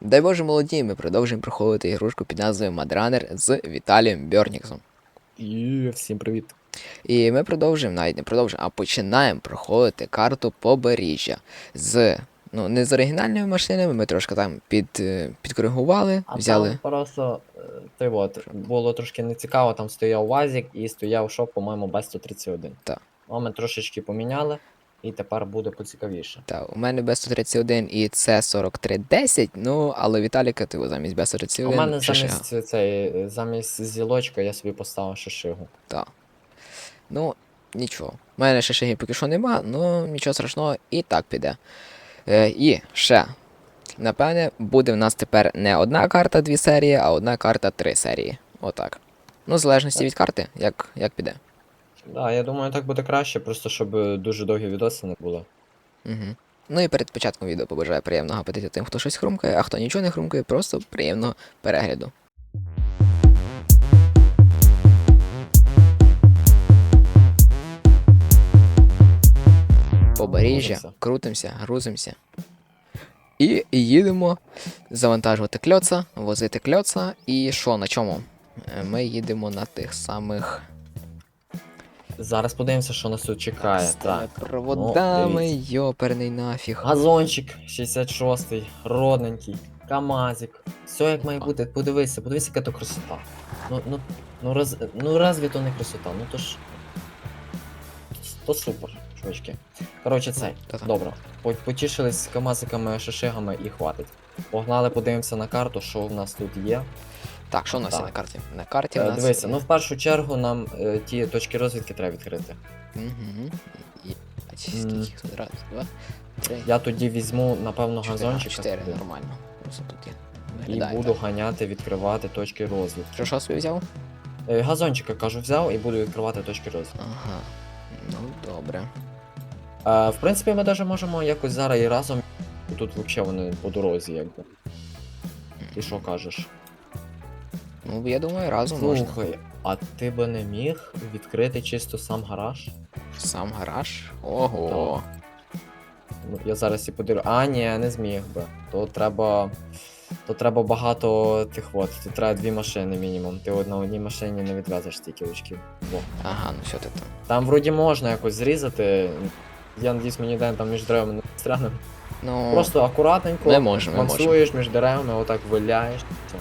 Дай Боже молоді, ми продовжуємо проходити ігрушку під назвою Мадранер з Віталієм Бьорніксом. І всім привіт. І ми продовжуємо, навіть не продовжуємо, а починаємо проходити карту побережжя з. Ну, не з оригінальними машинами, ми трошки там під, е, підкоригували, А взяли. там просто е, ти от, було трошки нецікаво, там стояв УАЗик і стояв шоп, по-моєму, Б-131. Так. Ну, ми трошечки поміняли, і тепер буде поцікавіше. Та, у мене Б131 і С4310, ну, але Віталіка, ти замість Б131. У мене Шишига. замість цей, замість зілочка я собі поставив шишигу. Так. Ну, нічого. У мене ще шаги поки що нема, ну нічого страшного, і так піде. Е, і ще. Напевне, буде в нас тепер не одна карта дві серії, а одна карта три серії. Отак. Ну, в залежності від карти, як, як піде. Да, я думаю, так буде краще, просто щоб е, дуже довгі відоси не було. Угу. Ну і перед початком відео побажаю приємного апетиту тим, хто щось хрумкає, а хто нічого не хрумкає, просто приємного перегляду. Побережжя, крутимося, грузимося. І їдемо завантажувати кльоца, возити кльоца. І що, на чому? Е, Ми їдемо на тих самих Зараз подивимося, що нас тут чекає. Так. проводами, Ну, йоперний нафіг. Газончик 66-й, родненький, Камазик. Все як має бути. Подивися, подивися, яка то красота. Ну, ну, ну, раз, ну разве то не красота? Ну то ж. То супер, чувачки. Коротше, цей. Добре. Потішились з камазиками, шишигами і хватить. Погнали, подивимося на карту, що в нас тут є. Так, що у нас є Так. на карті? На карті Е, нас. Дивися, ну в першу чергу нам е, ті точки розвідки треба відкрити. Угу. Скільки М. їх тут? Раз, два, три, Я тоді візьму, напевно, чотири, газончика чотири, нормально. Просто тут є. і Виглядає буду так. ганяти, відкривати точки розвідки. Що, що собі взяв? Е, Газончика, кажу, взяв і буду відкривати точки розвитку. Ага. Ну, добре. Е, в принципі, ми навіть можемо якось зараз і разом. Тут взагалі вони по дорозі, якби. Ти що кажеш? Ну, я думаю, разом можна. Слухай, а ти би не міг відкрити чисто сам гараж? Сам гараж. Ого. Ну, я зараз і подивлю. А, ні, не зміг би. То треба. То треба багато тих от. Тут треба дві машини мінімум. Ти на одній машині не відвезеш стільки очків. Во. Ага, ну що ти там. Там вроді можна якось зрізати. Я надіюсь, мені день там між деревами не стряне. Ну, Просто акуратненько Ми можемо, ми мансуєш між деревами, отак виляєш. Все,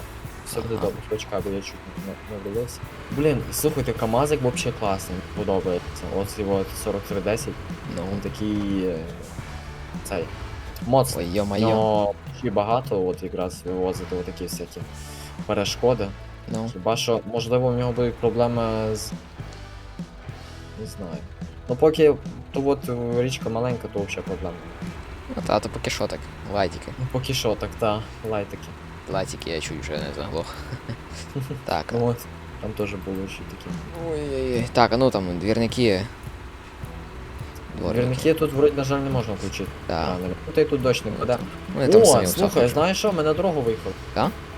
все буде добре. Почекай, бо я чуть не, не дивився. Блін, слухайте, КАМАЗик взагалі класний, подобається. Ось його 4310, ну. він такий. е, цей. Моцний. Йо-майо. Но і багато от якраз вивозити отакі всякі перешкоди. Ну, Хіба що, можливо, в нього будуть проблеми з. Не знаю. Ну поки то от е, річка маленька, то взагалі проблем. ну та, то поки що так. Лайтики. Ну поки що, так та, лайтики. Лайтики я чую, що я не заглох. так. Ну от, там теж були ще такі. Ой-ой-ой. Так, а ну там двірники. Дворники. Тут вроді, на жаль, не можна включити. Так. Ну та й тут дощ не. Вони там О, самі слухай, всохнуть. знаєш що, ми на дорогу виїхали.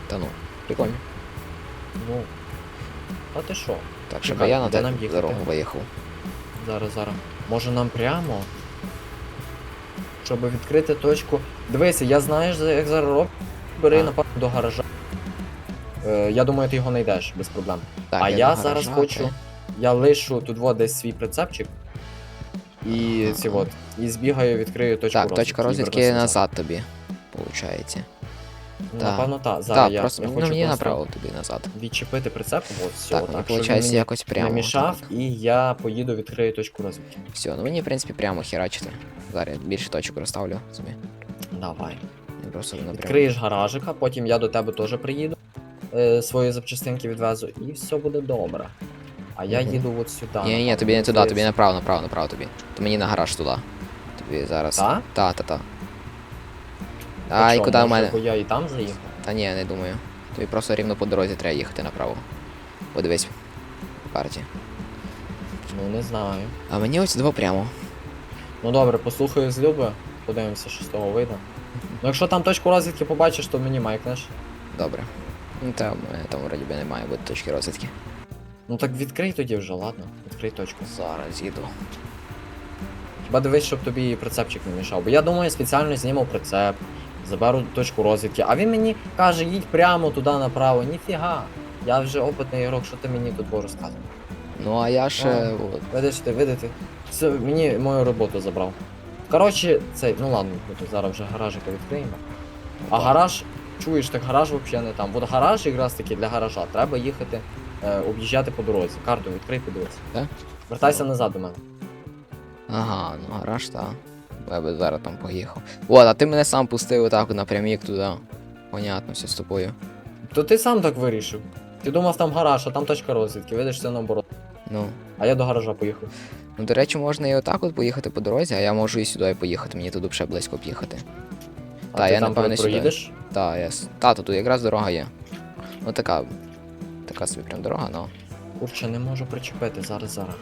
Та ну, прикольно. Ну. А ти що? Так, щоб я на де нам їхати? дорогу виїхав. Зараз, зараз. Може нам прямо? Щоб відкрити точку. Дивися, я знаєш, за- як зараз роблю. Бери напевно до гаража. Е, я думаю, ти його знайдеш без проблем. Так, а я до зараз гаража, хочу. окей. Я лишу тут вот десь свій прицепчик. І Ага. ці от. І збігаю, відкрию точку Так, розвідки. точка і розвідки вернуся назад тобі. Получається. Ну, Так. Напевно, так. Зараз Так, я, просто я ну, хочу мені просто направо тобі назад. відчепити прицеп, от все, так, так, мені щоб він виходить мені якось прямо. не мішав, і я поїду відкрию точку розвідки. Все, ну мені, в принципі, прямо херачити. Зараз я більше точок розставлю собі. Давай. Не просто напряму. Відкриєш гаражика, потім я до тебе теж приїду, е, свої запчастинки відвезу, і все буде добре. А я Мгм. їду от сюди. Ні, ні, тобі не туди, тобі направо, направо, направо тобі. То мені на гараж туди. Тобі зараз. Та? Та, та, та. А, і куди в може, мене? я і там заїхав. Та ні, не думаю. Тобі просто рівно по дорозі треба їхати направо. Подивись. по Карті. Ну не знаю. А мені ось два прямо. Ну добре, послухаю з Люби, подивимося, що з того вийде. Ну якщо там точку розвідки побачиш, то мені майкнеш. Добре. Ну там, там вроді би не має бути точки розвідки. Ну так відкрий тоді вже, ладно. Відкрий точку. Зараз їду. Хіба дивись, щоб тобі прицепчик не мішав. Бо я думаю, спеціально знімав прицеп, заберу точку розвідки. А він мені каже, їдь прямо туди направо. Ніфіга. Я вже опитний ігрок, що ти мені тут будеш розказувати? Ну а я ще. А. От, Видиш ти, видите? Це мені мою роботу забрав. Коротше, цей, ну ладно, тут зараз вже гаражика відкриємо. А гараж, чуєш, так гараж взагалі не там. От гараж якраз таки для гаража. Треба їхати, е, об'їжджати по дорозі. Карту відкрий, подивись. Так? Вертайся назад до мене. Ага, ну гараж, та. Я би зараз там поїхав. От, а ти мене сам пустив отак напрямік туди. Понятно, все з тобою. То ти сам так вирішив. Ти думав там гараж, а там точка розвідки, видиш, це наоборот. Ну. А я до гаража поїхав. Ну, до речі, можна і отак от поїхати по дорозі, а я можу і сюди поїхати, мені тут ще близько поїхати. А Та, ти я, там напевно, сюди. проїдеш? Та, я. Та, тут якраз дорога є. Ну така. Така собі прям дорога, ну. Курче, не можу причепити, зараз, зараз.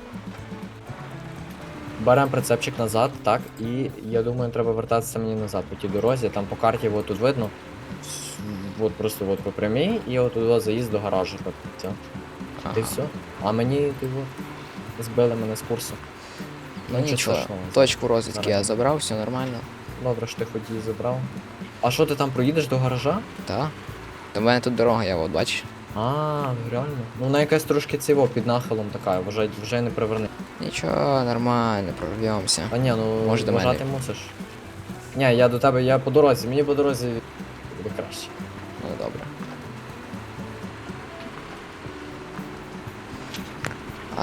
Беремо прицепчик назад, так, і я думаю, треба вертатися мені назад по тій дорозі. Там по карті от тут видно. От просто от по прямій, і от туди заїзд до гаражу. Так, Ти все. А мені ти от, збили мене з курсу. Ну нічого нічого. страшного. Точку розвідки Зараз. я забрав, все нормально. Добре, що ти хоч її забрав. А що ти там проїдеш до гаража? Та. До мене тут дорога, я от бачиш. А, реально. Ну вона якась трошки циво під нахилом така, вже, вже не приверни. Нічого, нормально, прорвемося. А ні, ну Може, до мене. вважати мусиш. Ні, я до тебе, я по дорозі, мені по дорозі буде краще.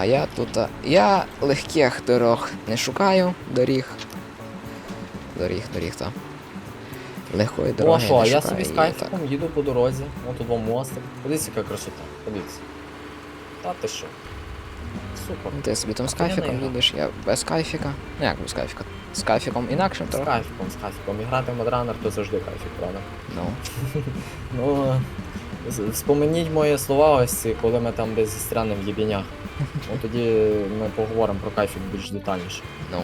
А я тут. Я легких дорог не шукаю, доріг. Доріг, доріг, та. Легкої дороги що, не я шукаю. собі з кайфом їду по дорозі, от тут вам мостик. Подивіться, яка красота, подивіться. Та ти що? Супер. Ти собі там з кайфіком їдеш, я без кайфіка. Ну як без кайфіка? З кайфіком інакшим З трохи. кайфіком, з кайфіком. І грати в Модранер то завжди кайфік, правда? Ну. Ну, з- вспомніть мої слова ось ці, коли ми там десь застрянемо в єбінях. Ну тоді ми поговоримо про кайфік більш детальніше. Ну.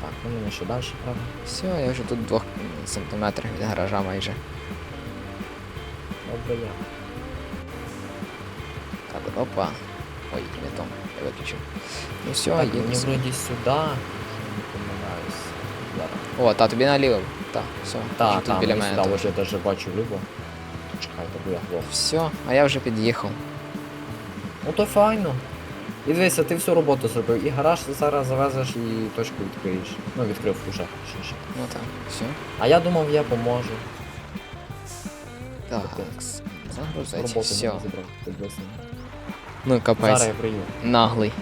Так, ну мені ще далі, правда? Все, я вже тут двох сантиметрів від гаража майже. Добре я. Так, опа. Ой, не то. Я виключив. Ну все, Так, мені собі. вроді сюди. Зараз. О, та тобі наліво. Та, все. Та, тут там, біля мене. сюди, теж. даже бачу любо. Чекайте, бо я глох. Все, а я вже під'їхав. Ну то файно. І дивися, ти всю роботу зробив. І гараж зараз завезеш і точку відкриєш. Ну, відкрив уже. Ще, ще. Ну так, все. А я думав, я поможу. Так, загрузить. Роботу Все. забрав. Ну Зараз капець. я прийду. Наглий.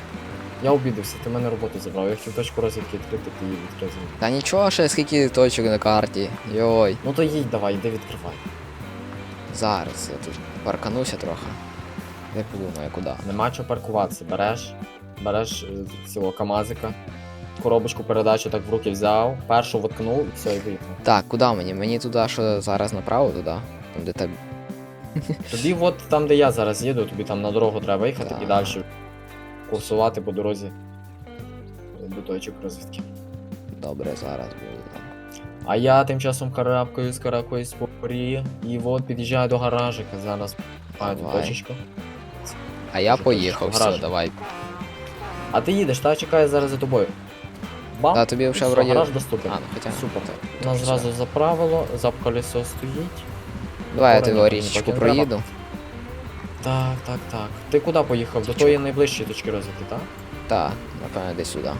Я обідався, ти мене роботу забрав. Я хотів точку розвідки відкрити, ти її відкрив. Та нічого, ще скільки точок на карті. Йой. Ну то їдь давай, йди відкривай. Зараз я тут паркануся трохи. Не подумаю, куди. Нема чого паркуватися. Береш, береш е, цього камазика, коробочку передачі так в руки взяв, першу воткнув і все, і виїхав. Так, куди мені? Мені туди, що зараз направо туди. Там де тебе. Тобі от там, де я зараз їду, тобі там на дорогу треба їхати і далі курсувати по дорозі до точок розвідки. Добре, зараз там. А я тим часом карабкаюсь, карабкаюсь по порі, і от під'їжджаю до гаражика зараз. А, Давай. точечка. А я поїхав, гараж. все, давай. А ти їдеш, та чекає зараз за тобою. Бам! Та тобі вже Все, вроді. гараж доступен. А, ну хоча. Супер. так, Нас зразу заправило, запколесо стоїть. Давай я тобі ні- річечку потім треба. проїду. Так, так, так. Ти куди поїхав? До тої найближчої точки розвідки, так? Так, напевно, десь сюди.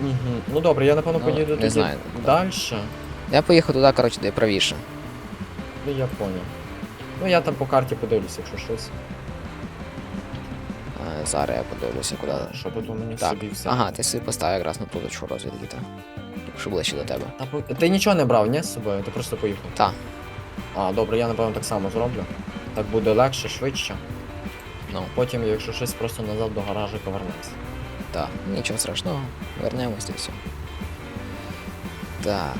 Угу. Ну добре, я напевно Ну, поїду не тоді знаю. далі. Я поїхав туди, коротше, де правіше. Ну я поняв. Ну я там по карті подивлюся, якщо щось. А, зараз я подивлюся, куди. Що потім мені Так. собі все. Ага, ти собі поставив якраз на ту точку розвідки, так. Щоб ближче до тебе. Та, по- ти нічого не брав, ні, з собою? Ти просто поїхав. Та. А, добре, я напевно так само зроблю. Так буде легше, швидше. Ну, Потім, якщо щось, просто назад до гаражика вернемося. так, нічого страшного. Вернемось і все. Так,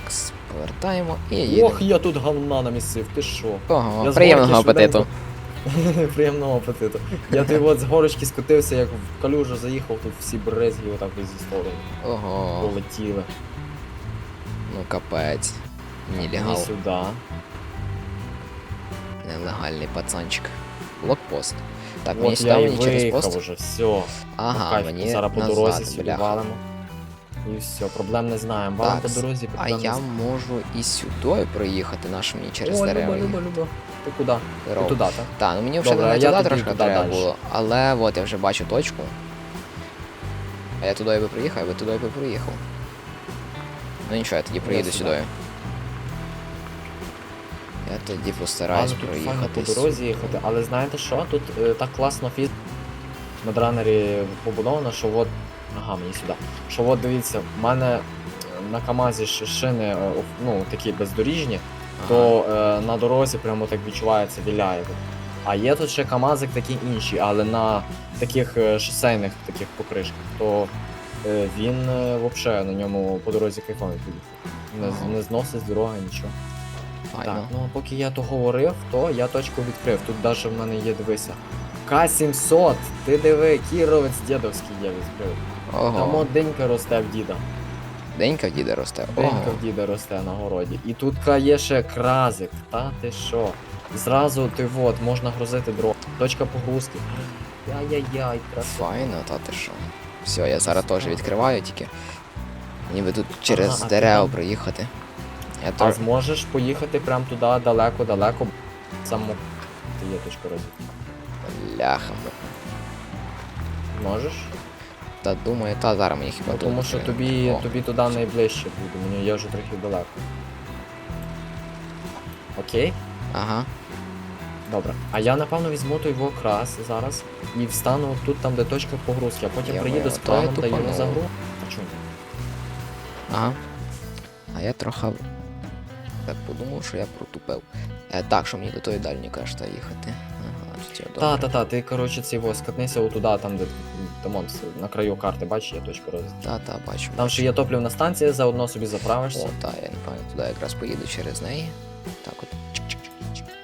повертаємо і їдемо. Ох, я тут говна намісив, ти що? Ого, Я приємного апетиту. Приємного апетиту. Я ти от з горочки скотився, як в калюжу заїхав, тут всі брезги отак зі сторони Ого, полетіли. ну капець. Нелегал. сюди. Нелегальний пацанчик. Блокпост. Так, мені От сюди, я і мені через виїхав пост. уже, все. Ага, Кайф, мені зараз по назад, дорозі сюди бляха. валимо. І все, проблем не знаємо. Так, по дорозі А проблем я не можу і сюди проїхати, наш мені через О, дерева. Люба, Люба, Люба. Ти куди? Ти дорогу. туди, так? Так, ну мені вже Добре, а я туди тоді трошки туди треба дальше. було, але от я вже бачу точку. А я туди би приїхав, я би туди би проїхав. Ну нічого, я тоді проїду сюди. сюди. Я тоді Але постараюсь тут файно проїхати. по дорозі їхати. Але знаєте що? Тут е, так класно фіз на дранері побудовано, що от. Ага, мені сюди. Що от дивіться, в мене е, на Камазі ш- шини е, оф- ну, такі бездоріжні, Ага. то е, на дорозі прямо так відчувається віляє. тут. А є тут ще Камазик такі інші, але на таких е, шосейних таких покришках, то е, він е, взагалі на ньому по дорозі кайфовий поїхав. Не, з- Ага. не зносить з дороги нічого. Так, ну а поки я то говорив, то я точку відкрив. Тут навіть в мене є, дивися. К-700, ти диви, кіровець дідовський я відкрив. Там Ого. от денька росте в діда. Денька в діда росте. Денька Ого. в діда росте на городі. І тут є ще кразик, та ти що? Зразу ти от, можна грузити дрон. Точка погрузки. Яй-яй-яй, красота. Файно, та ти що. Все, я зараз теж відкриваю тільки. Ніби тут через Ага, а ти дерева проїхати. Я А зможеш поїхати прямо туди далеко-далеко. Само ти є точка розвитку. Ляха. Можеш? Та думаю, та зараз мені хіба Ну, тому що тобі, О, тобі туди найближче буде, мені я вже трохи далеко. Окей? Ага. Добре. А я напевно візьму той вокрас зараз і встану тут, там, де точка погрузки, а потім Я приїду з то та йому загру. А чому? Ага. А я трохи так подумав, що я протупив. Е, так, що мені до тої дальньої кашта їхати. Ага, я Та, та, та, ти, коротше, цей во, скатнися отуда, там, де там, он, на краю карти, бачиш, є точка розвитку. Та, та, бачу. Там ще є топливна станція, заодно собі О, заправишся. та, я напевно туди якраз поїду через неї. Так от.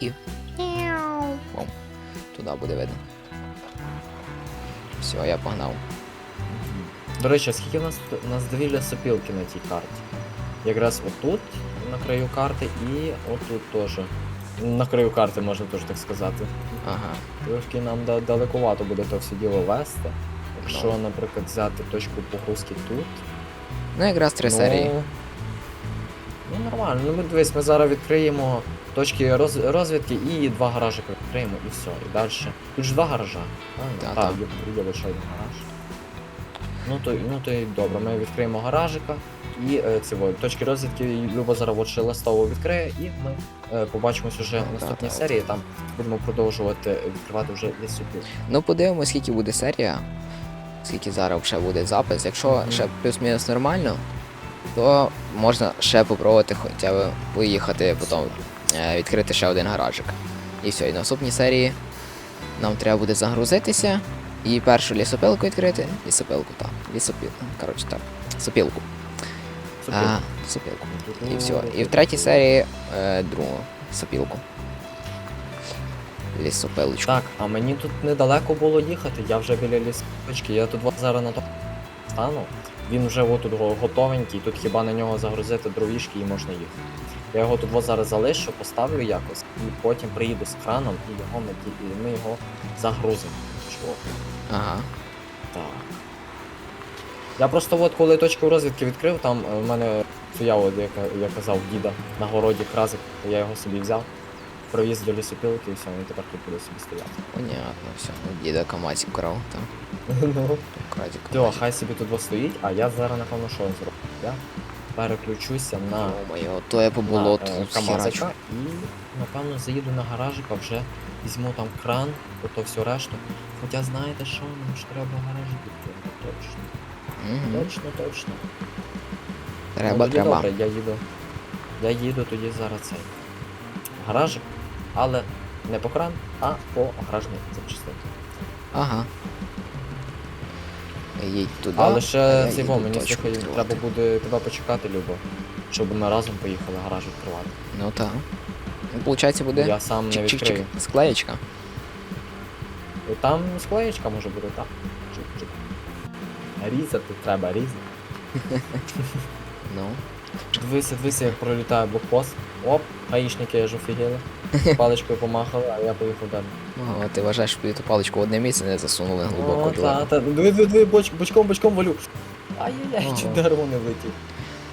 І. О, туди буде видно. Все, я погнав. До речі, скільки в нас, у нас довілля сопілки на тій карті? Якраз отут, на краю карти, і отут теж. На краю карти, можна теж так сказати. Ага. Трошки нам да- далекувато буде то все діло вести. Якщо, Ну. наприклад, взяти точку погрузки тут. Ну, якраз три серії. Ну нормально, ну ми дивись, ми зараз відкриємо точки роз, розвідки і два гаражики відкриємо і все. І далі. Тут ж два гаража. Та, Так, та. є, є лише один гараж. Ну то, ну то і добре, ми відкриємо гаражика і е, точки розвідки Люба зараз от відкриє, і ми е, побачимось уже в наступній серії. Там будемо продовжувати відкривати вже лісопіл. Ну, подивимось, скільки буде серія, скільки зараз ще буде запис. Якщо Мгм. ще плюс-мінус нормально, то можна ще попробувати хоча б поїхати потім е, відкрити ще один гаражик. І все, і на наступній серії нам треба буде загрузитися і першу лісопилку відкрити. Лісопилку, так. Лісопілку. Коротше так. Сопілку. А, сопілку. І все. І в третій серії е, другу сопілку. Лісопилочку. Так, а мені тут недалеко було їхати, я вже біля лісочки, я тут зараз на то стану. Він вже отут готовенький, тут хіба на нього загрузити дровішки і можна їхати. Я його тут зараз залишу, поставлю якось, і потім приїду з краном і його ми, і ми його загрузимо. Чого? Ага. Так. Я просто от коли точку розвідки відкрив, там е, в мене стояв, от, як я казав, діда на городі кразик, я його собі взяв, привіз до лісопілки і все, він тепер тут буде собі стояти. Понятно, все. Ну, діда Камазик крав там. Ну. Крадік Все, хай собі тут стоїть, а я зараз напевно що зроблю. Я переключуся на, Моє, то я по на е, Камазика і напевно заїду на гаражика, вже візьму там кран, ото все решту. Хоча знаєте що, нам ж треба гаражик відкрити, точно. Мгм. Точно, точно. Ну, Треба, тоді треба. Добре, я їду. Я їду тоді зараз цей. Гаражик, але не по кран, а по гаражній запчастині. Ага. Їдь туди. Але а ще цей мені слухай, треба буде тебе почекати, Любо. Щоб ми разом поїхали гараж відкривати. Ну так. Ну, Получається буде Я сам не відкрию. Склеєчка. Там склеєчка може бути, так. Різати треба, різати. Ну. Дивися, дивися, як пролітає блокпост. Оп, гаїшники аж офігели. Паличкою помахали, а я поїхав далі. О, ти вважаєш, що ту паличку в одне місце не засунули глибоко О, до та, та, диви, диви, диви, боч, бочком, бочком валю. Ай-яй-яй, чуть дерево не влетів.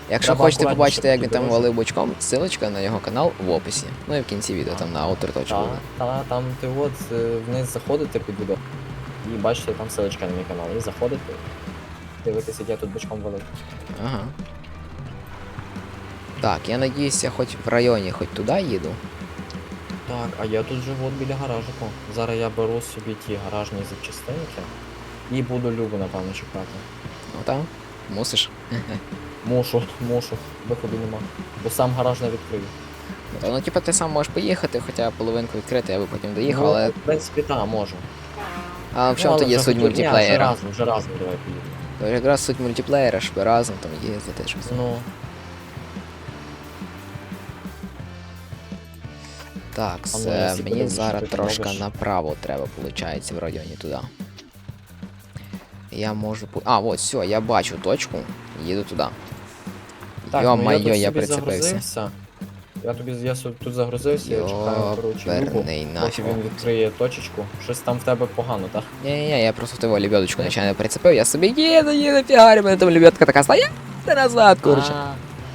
Якщо Треба хочете акуратніше побачити, як він там валив бочком, ссилочка на його канал в описі. Ну і в кінці відео там на автор точку. Та, та, там ти от е, вниз заходите під відео. І бачите, там ссылочка на мій канал. І заходите. Дивитися, як я тут бочком валив. Ага. Так, я надіюся, хоч в районі, хоч туди їду. Так, а я тут живу от біля гаражику. Зараз я беру собі ті гаражні запчастинки і буду Любу, напевно, чекати. Ну там, мусиш. Мушу, мушу, виходу нема. Бо сам гараж не відкрию. Та, ну, типу, ти сам можеш поїхати, хоча половинку відкрити, я би потім доїхав, Ну, але. В принципі, так, можу. А в чому Ну, тоді суть Ні, Вже мультиплеєра? разом, вже разом давай поїдемо. Якраз суть мультиплеєра, щоб разом там їздити щось. Ну, Так, А це мені зараз трошки робиш? направо треба, виходить, в районі туди. Я можу. А, от, все, я бачу точку, їду туди. так, Йо-майо, ну, я, я прицепився. Я тобі я тут загрузився, я чекаю, коротше, нафіг. він відкриє точечку. Щось там в тебе погано, так? Ні-ні, я просто в того лебедочку нечайно прицепив, я собі їду, їду, фігарю, мене там лебедка така стоїть, та назад, коротше.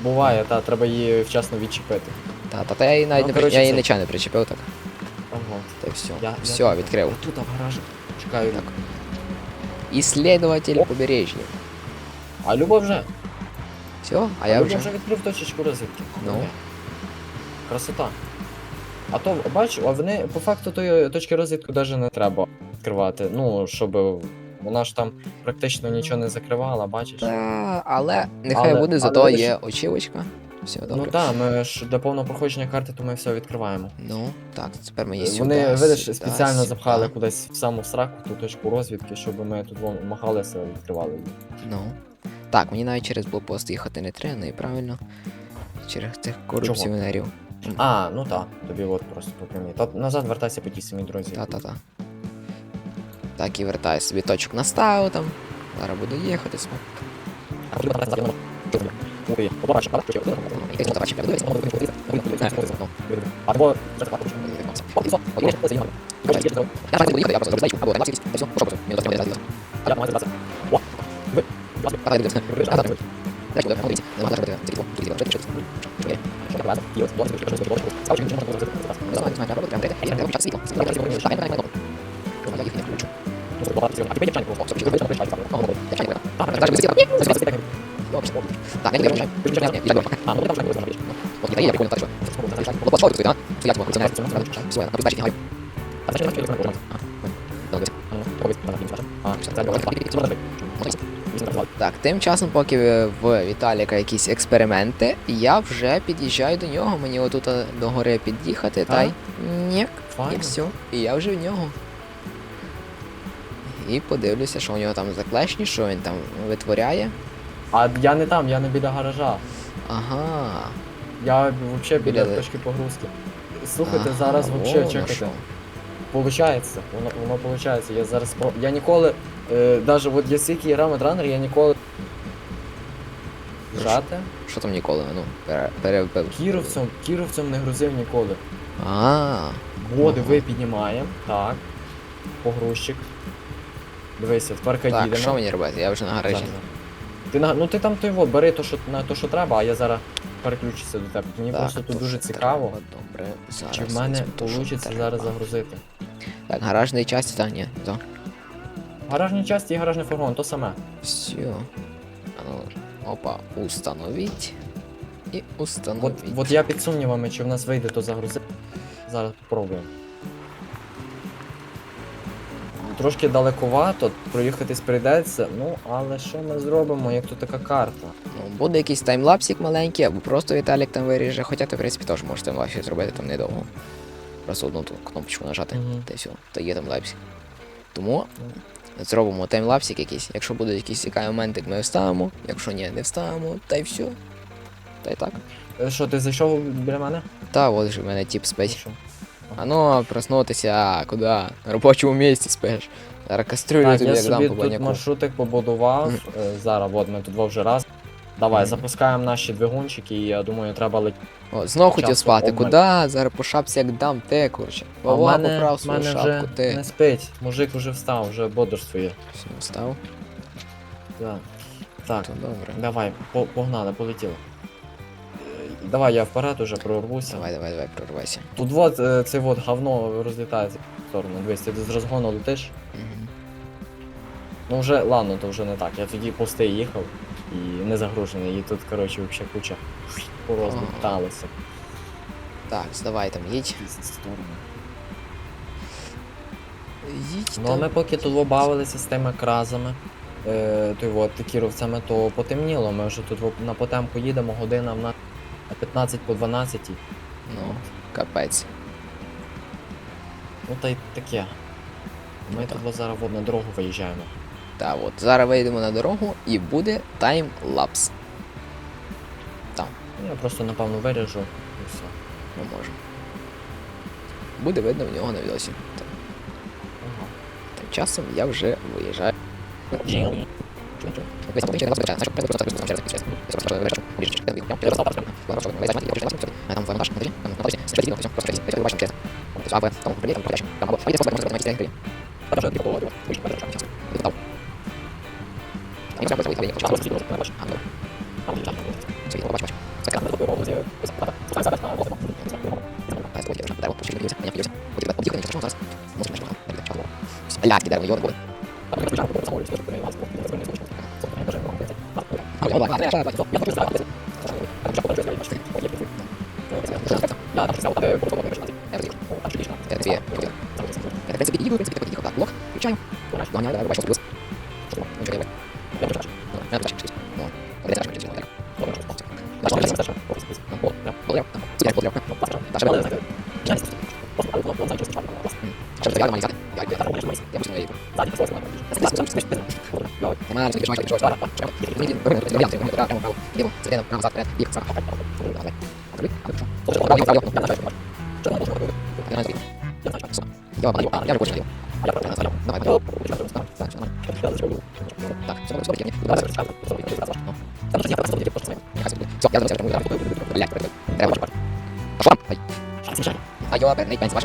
Буває, та треба її вчасно відчепити. Та, та, та я її навіть Ну, не при- коротше, я її це- нечайно причепив так. Ага. Та й все. Я- я все, тут- відкрив. Тут в гаражі. Чекаю. Так. Исследователь О. побережья. А Люба вже. Все, а А я Люба вже. вже відкрив точечку розвідки. Ну. Красота. А то, бач, а вони по факту тої точки розвідки навіть не треба відкривати. Ну, щоб вона ж там практично нічого не закривала, бачиш? Та, але нехай Але- буде, але зато ж- є очівочка. Все добре. Ну так, ми ж для повного проходження карти, то ми все відкриваємо. Ну, так, тепер мені сюди. Вони, видиш, сюди, спеціально сюди. запхали кудись в саму сраку ту точку розвідки, щоб ми тут вон махалися, відкривали її. Ну. Так, мені навіть через блокпост їхати не треба, ну і правильно. Через цих корупціонерів. А, ну так, тобі от просто по прямій. Та назад вертайся по тій самій дорозі. Та-та-та. Так і вертаю собі точку наставив там. Зараз буду їхати Ой, побач, а що? Або Так, я Пошел сюди, а? Стоять, вот, корупціонери. Все, на безпечні гай. Так, тим часом, поки в Віталіка якісь експерименти, я вже під'їжджаю до нього. Мені отут до гори під'їхати, та й ні, і все. І я вже в нього. І подивлюся, що у нього там за клешні, що він там витворяє. А я не там, я не біля гаража. Ага. Я взагалі біля Біля- точки погрузки. Слухайте, Ага, зараз воно взагалі що. чекайте. Получається, воно, воно получається. Я зараз про. Я ніколи. Е, даже от я скільки грав ранер, я ніколи. Жати. Що там ніколи, ну, пере- перебив. Кіровцем, кіровцем не грузив ніколи. А, Води Ага. ви піднімаємо. Так. Погрузчик. Дивися, тепер так, їдемо. що мені робити? Я вже на гаражі. Зараз. Ти на ну ти там той вот, бери то, що на то, що треба, а я зараз переключуся до тебе. Мені Так, просто тут дуже цікаво, Добре, зараз. чи в мене вийде зараз загрузити. Так, гаражний часті, так, ні, то. Гаражні часті і гаражний фургон, то саме. Все. Ну, опа, установить. І От, от я під сумнівами, чи в нас вийде то загрузити. Зараз спробуємо. Трошки далековато, проїхатись прийдеться, ну але що ми зробимо, як тут така карта? Буде якийсь таймлапсик маленький, або просто Віталік там виріже, хоча ти, в принципі, теж можеш таймлапсик зробити там недовго. Просто одну ту кнопочку нажати, Мгм. та й все, то є таймлапсик. Тому зробимо таймлапсик якийсь. Якщо будуть якісь цікаві моменти, ми вставимо, якщо ні, не вставимо, та й все. Та й так. Е, Що, ти зайшов біля мене? Та от же в мене тіп спить. А ну, проснутися, куди? На робочому місці спиш. Зараз кастрюлю Так, тобі я як дам собі тут маршрутик побудував. Е, Зараз, от ми тут вже раз. Давай, запускаємо наші двигунчики, і я думаю, треба летіти. О, знов хотів спати, обмаль. куди? Зараз по шапці як дам те, коротше. А в Вова мене, поправ в свою мене шапку, вже ти. не спить. Мужик вже встав, вже бодрствує. Все, встав. Да. Так, То добре. давай, по- погнали, полетіли. Е, Давай я вперед уже прорвуся. Давай, давай, давай, прорвайся. Тут вот е, це вот говно розлітається в сторону. Дивись, ти з розгону летиш. Мгм. Ну вже ладно, то вже не так. Я тоді пустий їхав і не загружений. І тут, коротше, взагалі куча порозліталися. Так, давай там, їдь. в. Їдь Ну а ми поки тут побавилися з тими кразами, е, той от, кіровцями, то потемніло. Ми вже тут на потемку їдемо година на 15 по 12. Ну, капець. Ну та й таке. Ми Ну, тут так. от зараз от на дорогу виїжджаємо. Так, от, зараз вийдемо на дорогу і буде таймлапс. Ну, Я просто напевно виріжу і все. Ми можемо. Буде видно в нього на відосі. Так, Ага. Тим часом я вже виїжджаю. Блядь, дерево, йорбу. Я Все, я зараз прямо. Блядь, треба. Пошла. Ай. А я опять не пенсі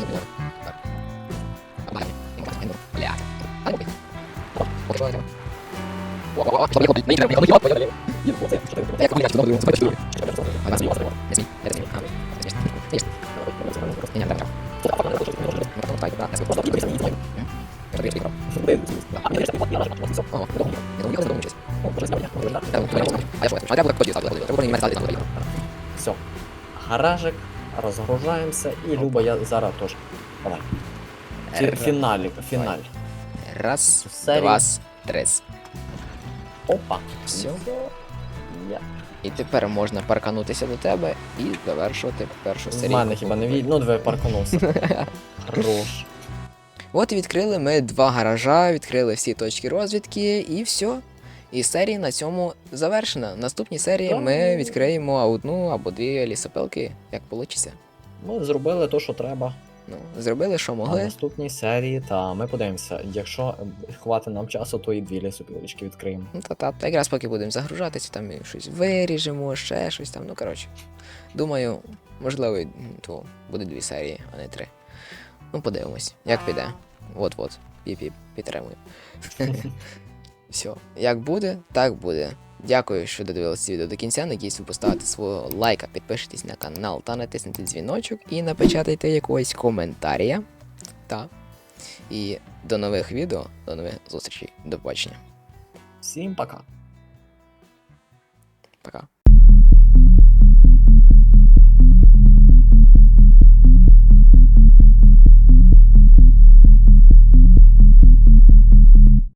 Все. Гаражик, розгружаємося і Люба, я зараз теж. Давай. Фі- фіналь. Раз, два, три. Опа. Все. І тепер можна парканутися до тебе і завершувати першу серію. мене хіба не від... Ну, двоє парконувся. Хорош. От відкрили ми два гаража, відкрили всі точки розвідки і все. І серія на цьому завершена. В наступній серії ми Так. відкриємо одну або дві лісопилки, як вийде. Ми зробили те, що треба. Ну, зробили, що А в могли. наступній серії, та ми подивимося. Якщо хватить нам часу, то і дві лісопілочки відкриємо. Ну, та, та, та якраз поки будемо загружатися, там і щось виріжемо, ще щось там. Ну, коротше. Думаю, можливо, то буде дві серії, а не три. Ну, подивимось, як піде. От-от. Піп-піп, підтримую. Все, як буде, так буде. Дякую, що додивилися відео до кінця. Надіюсь, ви поставите свого лайка, підпишитесь на канал та натиснете дзвіночок і напечатайте якогось коментаря. Та. І до нових відео, до нових зустрічей, до побачення. Всім пока. Пока.